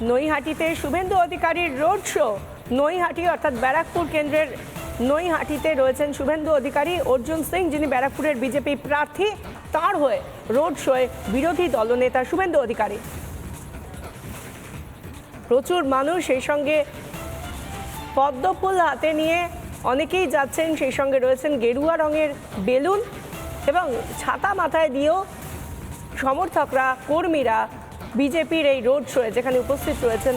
নৈহাটিতে শুভেন্দু অধিকারীর road show. Naihati অর্থাৎ ব্যারাকপুর কেন্দ্রের নৈহাটিতে রয়েছেন শুভেন্দু অধিকারী। অর্জুন সিং, যিনি ব্যারাকপুরের বিজেপি প্রার্থী, তার হয়ে রোড শোয়ে বিরোধী দলনেতা শুভেন্দু অধিকারী। প্রচুর মানুষ সেই সঙ্গে পদ্মফুল হাতে নিয়ে অনেকেই যাচ্ছেন, সেই সঙ্গে রয়েছেন গেরুয়া রঙের বেলুন এবং ছাতা মাথায় দিয়েও সমর্থকরা, কর্মীরা বিজেপির এই রোড শোয়ে যেখানে উপস্থিত রয়েছেন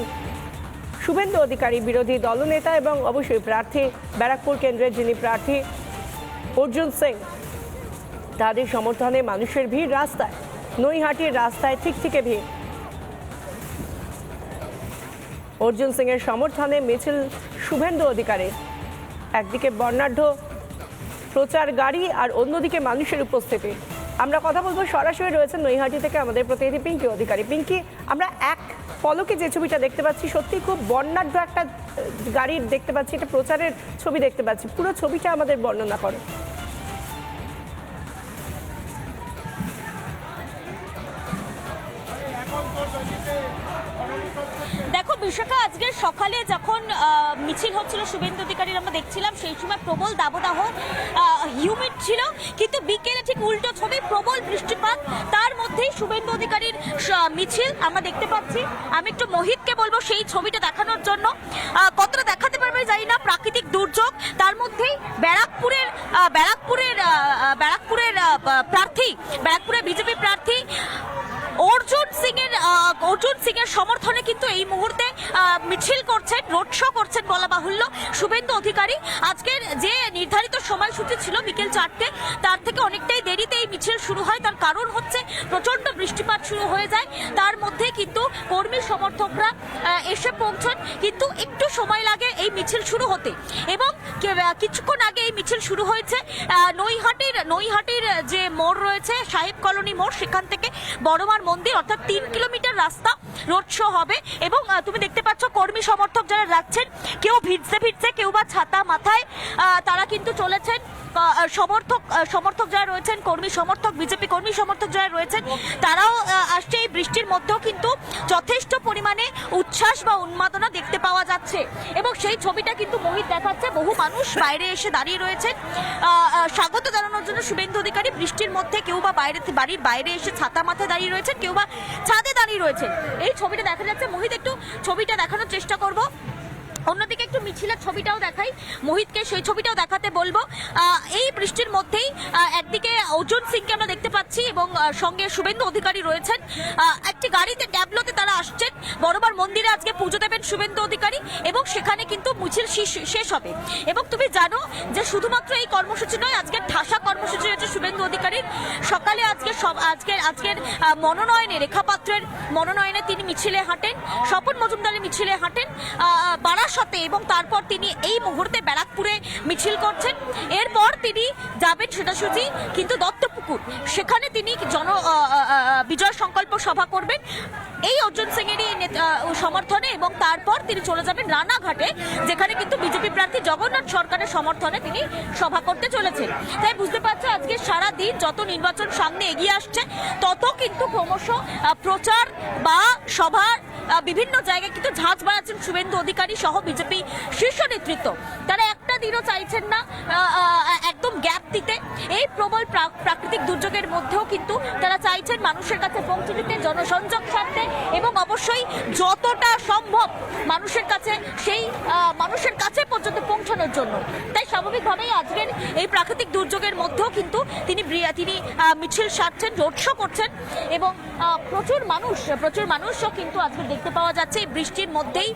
শুভেন্দু অধিকারী, বিরোধী দলনেতা এবং অবশ্যই প্রার্থী ব্যারাকপুর কেন্দ্রের যিনি প্রার্থী অর্জুন সিং। তাদের সমর্থনে মানুষের ভিড় রাস্তায়, নৈহাটির রাস্তায় ঠিক থেকে ভিড়। অর্জুন সিং এর সমর্থনে মিছিল শুভেন্দু অধিকারী। একদিকে বর্ণাঢ্য প্রচার গাড়ি আর অন্যদিকে মানুষের উপস্থিতি। আমরা কথা বলব সরাসরি রয়েছেন নৈহাটি থেকে আমাদের প্রতিনিধি পিঙ্কি অধিকারী। পিঙ্কি, আমরা এক পলকে যে ছবিটা দেখতে পাচ্ছি, সত্যি খুব বর্ণাঢ্য একটা গাড়ির দেখতে পাচ্ছি এটা প্রচারের ছবি দেখতে পাচ্ছি। পুরো ছবিটা আমাদের বর্ণনা করো। বিশাখা, আজকে সকালে যখন মিছিল হচ্ছিল, শুভেন্দু অধিকারীর আমরা দেখছিলাম, সেই সময় প্রবল দাবদাহ হিউমিড ছিল, কিন্তু বিকেলে ঠিক উল্টো ছবি, প্রবল বৃষ্টিপাত, তার মধ্যেই শুভেন্দু অধিকারীর মিছিল আমরা দেখতে পাচ্ছি। আমি একটু মোহিতকে বলব সেই ছবিটা দেখানোর জন্য। কতটা দেখাতে পারবে জানি না, প্রাকৃতিক দুর্যোগ, তার মধ্যেই ব্যারাকপুরের ব্যারাকপুরের ব্যারাকপুরের প্রার্থী, ব্যারাকপুরের বিজেপি প্রার্থী অর্জুন সিং এর অর্জুন সিং এর সমর্থনে কিন্তু এই মুহূর্তে মিছিল করছেন রোড শো করছেন বলা বাহুল্য শুভেন্দু অধিকারী। আজকের যে নির্ধারিত সময়সূচি ছিল বিকেল চারটে, তার থেকে অনেকটাই দেরিতে এই মিছিল শুরু হয়। তার কারণ হচ্ছে প্রচণ্ড বৃষ্টিপাত শুরু হয়ে যায়। তার মধ্যে কিন্তু কর্মী সমর্থকরা এসে পৌঁছন। কিন্তু একটু সময় লাগে এই মিছিল শুরু হতে। এবং কিছুক্ষণ আগে এই মিছিল শুরু হয়েছে। নৈহাটির নৈহাটির যে মোড় রয়েছে, সাহেব কলোনি মোড়, সেখান থেকে বড়মার মন্দির, অর্থাৎ তিন কিলোমিটার রাস্তা রোড শো হবে। এবং তুমি দেখতে পাচ্ছ, কর্মী সমর্থক যারা যাচ্ছেন, কেউ ভিড়ছে ভিড়ছে কেউ বা ছাতা মাথায় তারা কিন্তু চলেছেন। সমর্থক সমর্থক যারা রয়েছেন, কর্মী সমর্থক, বিজেপি কর্মী সমর্থক যারা রয়েছেন, তারাও আসছে এই বৃষ্টির মধ্যেও কিন্তু যথেষ্ট পরিমাণে উচ্ছ্বাস বা উন্মাদনা দেখতে পাওয়া যাচ্ছে। এবং সেই ছবিটা কিন্তু মোহিত দেখাচ্ছে। বহু মানুষ বাইরে এসে দাঁড়িয়ে রয়েছেন। স্বাগত জানানোর জন্য শুভেন্দু অধিকারী বৃষ্টির মধ্যে কেউ বা বাইরে, বাড়ির বাইরে এসে ছাতা মাথায় দাঁড়িয়ে রয়েছেন, কেউ বা ছাদে দাঁড়িয়ে রয়েছেন। এই ছবিটা দেখা যাচ্ছে। মোহিত, একটু ছবিটা দেখানোর চেষ্টা করব। অন্যদিকে একটু মিছিলের ছবিটাও দেখাই। মোহিতকে সেই ছবিটাও দেখাতে বলব। এই বৃষ্টির মধ্যেই একদিকে অর্জুন সিংকে আমরা দেখতে পাচ্ছি এবং সঙ্গে শুভেন্দু অধিকারী রয়েছেন। একটি গাড়িতে আসছেন বড়বার মন্দিরে আজকে পুজো দেবেন শুভেন্দু অধিকারী এবং সেখানে কিন্তু মিছিল শেষ- হবে। এবং তুমি জানো যে শুধুমাত্র এই কর্মসূচি নয়, আজকের ঠাসা কর্মসূচি হচ্ছে শুভেন্দু অধিকারীর। সকালে আজকে সব আজকের আজকের মনোনয়নে, রেখাপাত্রের মনোনয়নে তিনি মিছিলে হাঁটেন, স্বপন মজুমদারের মিছিলে হাঁটেন বারাসতে এবং তারপর তিনি এই মুহূর্তে ব্যারাকপুরে মিছিল করছেন। এরপর তিনি যাবেন সোজাসুজি কিন্তু দত্তপুকুর। সেখানে তিনি জন বিজয় সংকল্প সভা করবেন। এই অর্জুন সিং এরই সমর্থনে এবং তারপর তিনি চলে যাবেন রানাঘাটে, যেখানে কিন্তু বিজেপি প্রার্থী জগন্নাথ সরকারের সমর্থনে তিনি সভা করতে চলেছেন। তাই বুঝতে পারছ, আজকে সারা দিন যত নির্বাচন সামনে এগিয়ে আসছে, তত কিন্তু ক্রমশ প্রচার বা সভা বিভিন্ন জায়গায় কিন্তু ঝাঁজ বাড়াচ্ছেন শুভেন্দু অধিকারী সহ বিজেপি শীর্ষ নেতৃত্ব। তারা একটা দিনও চাইছেন না একদম গ্যাপ দিতে। এই প্রবল প্রা- প্রাকৃতিক দুর্যোগের মধ্যেও কিন্তু তারা চাইছেন মানুষের কাছে পৌঁছে দিতে, জনসংযোগ সারতে এবং অবশ্যই যতটা সম্ভব মানুষের কাছে, সেই মানুষের কাছে পর্যন্ত পৌঁছানোর জন্য। তাই স্বাভাবিকভাবেই আজকের এই প্রাকৃতিক দুর্যোগের মধ্যেও কিন্তু তিনি তিনি মিছিল সারছেন, রোড শো করছেন এবং প্রচুর মানুষ, প্রচুর মানুষও কিন্তু আজকে দেখতে পাওয়া যাচ্ছে। এই বৃষ্টির মধ্যেই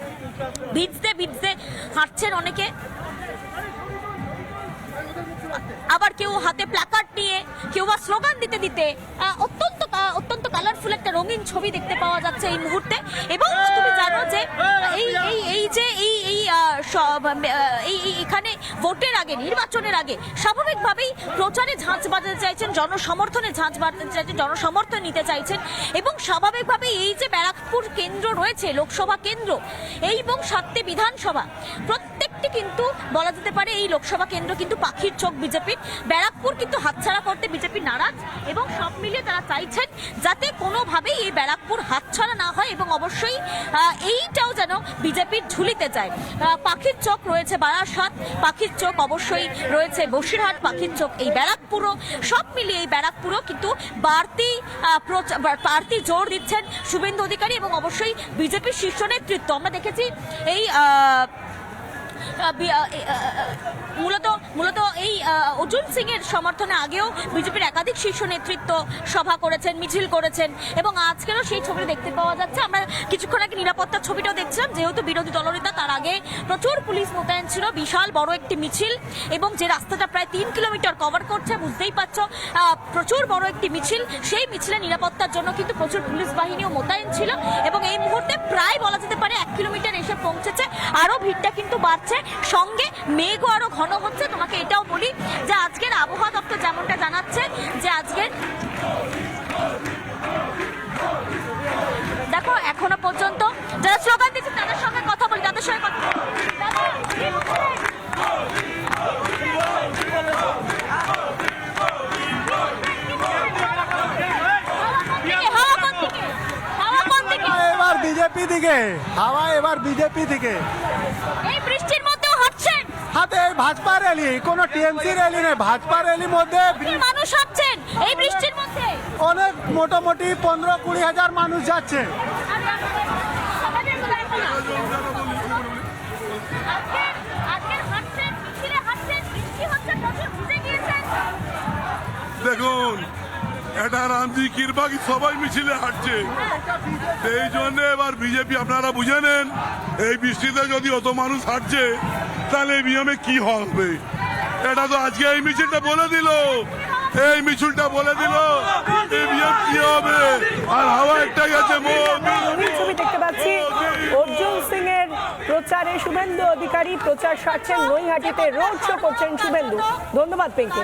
ভিজতে ভিজতে হাঁটছেন অনেকে। আবার কেউ হাতে প্ল্যাকার্ড নিয়ে, কেউ বা স্লোগান দিতে দিতে অত্যন্ত অত্যন্ত কালারফুল একটা রঙিন ছবি দেখতে পাওয়া যাচ্ছে এই মুহূর্তে। এবং তুমি জানো যে এই এই এই যে, এই এই এই এখানে ভোটের আগে, নির্বাচনের আগে স্বাভাবিকভাবেই প্রচারে ঝাঁঝ বাজাতে চাইছেন, জনসমর্থনে ঝাঁঝ বাজাতে চাইছেন, জনসমর্থন নিতে চাইছেন। এবং স্বাভাবিকভাবে এই যে ব্যারাকপুর কেন্দ্র রয়েছে, লোকসভা কেন্দ্র, এই এবং সাতটি বিধানসভা প্রত্যেকটা ব্যারাকপুরটি কিন্তু বলা যেতে পারে এই লোকসভা কেন্দ্র কিন্তু পাখির চোখ বিজেপির। ব্যারাকপুর কিন্তু হাতছাড়া করতে বিজেপি নারাজ এবং সব মিলিয়ে তারা চাইছেন যাতে কোনোভাবেই এই ব্যারাকপুর হাতছাড়া না হয় এবং অবশ্যই এইটাও যেন বিজেপির ঝুলিতে যায়। পাখির চোখ রয়েছে বারাসাত, পাখির চোখ অবশ্যই রয়েছে বসিরহাট, পাখির চোখ এই ব্যারাকপুরও। সব মিলিয়ে এই ব্যারাকপুরও কিন্তু বাড়তি বাড়তি জোর দিচ্ছেন শুভেন্দু অধিকারী এবং অবশ্যই বিজেপির শীর্ষ নেতৃত্ব। আমরা দেখেছি এই মূলত মূলত এই অর্জুন সিং এর সমর্থনে আগেও বিজেপির একাধিক শীর্ষ নেতৃত্ব সভা করেছেন, মিছিল করেছেন এবং আজকেরও সেই ছবি দেখতে পাওয়া যাচ্ছে। আমরা কিছুক্ষণ আগে নিরাপত্তার ছবিটাও দেখছিলাম, যেহেতু বিরোধী দলনেতা তার আগে প্রচুর পুলিশ মোতায়েন ছিল, বিশাল বড় একটি মিছিল এবং যে রাস্তাটা প্রায় তিন কিলোমিটার কভার করছে, বুঝতেই পারছ প্রচুর বড় একটি মিছিল। সেই মিছিলে নিরাপত্তার জন্য কিন্তু প্রচুর পুলিশ বাহিনীও মোতায়েন ছিল এবং এই মুহূর্তে প্রায় বলা যেতে পারে এক কিলোমিটার এসে পৌঁছেছে। আরও ভিড়টা কিন্তু বাড়ছে। সঙ্গে মেঘও আরও ঘন হচ্ছে। তোমাকে এটাও বলি যে আজকের আবহাওয়া দপ্তর যেমনটা জানাচ্ছে যে আজকের দেখো, এখনও পর্যন্ত যারা স্লোগান দিচ্ছে দিকে হাওয়া এবার বিজেপি থেকে। এই বৃষ্টির মধ্যেও হাঁটছেন? হাতে ভাজপা র্যালি কোনো টিএমসি র্যালি নেই ভাজপা র্যালির মধ্যে মানুষ হাঁটছেন এই বৃষ্টির মধ্যে? অনেক মোটামুটি পনেরো কুড়ি হাজার মানুষ যাচ্ছে। রামজি কৃপাকি সবাই মিছিলে হাঁটছে। এই জন্য এবার বিজেপি আপনারা বুঝে নেন, এই বৃষ্টিতে যদি অত মানুষ হাঁটছে, তাহলে এই বিএমে কি হবে? এটা তো আজকে এই মিছিলটা বলে দিল। এই মিছিলটা বলে দিল, এই বিএম কি হবে? আর হাওয়া একটা গেছে ছবি দেখতে পাচ্ছি, অর্জুন সিং এর প্রচারে শুভেন্দু অধিকারী প্রচার সারছেন, নৈহাটিতে রোড শো করছেন শুভেন্দু। ধন্যবাদ, পিঙ্কি।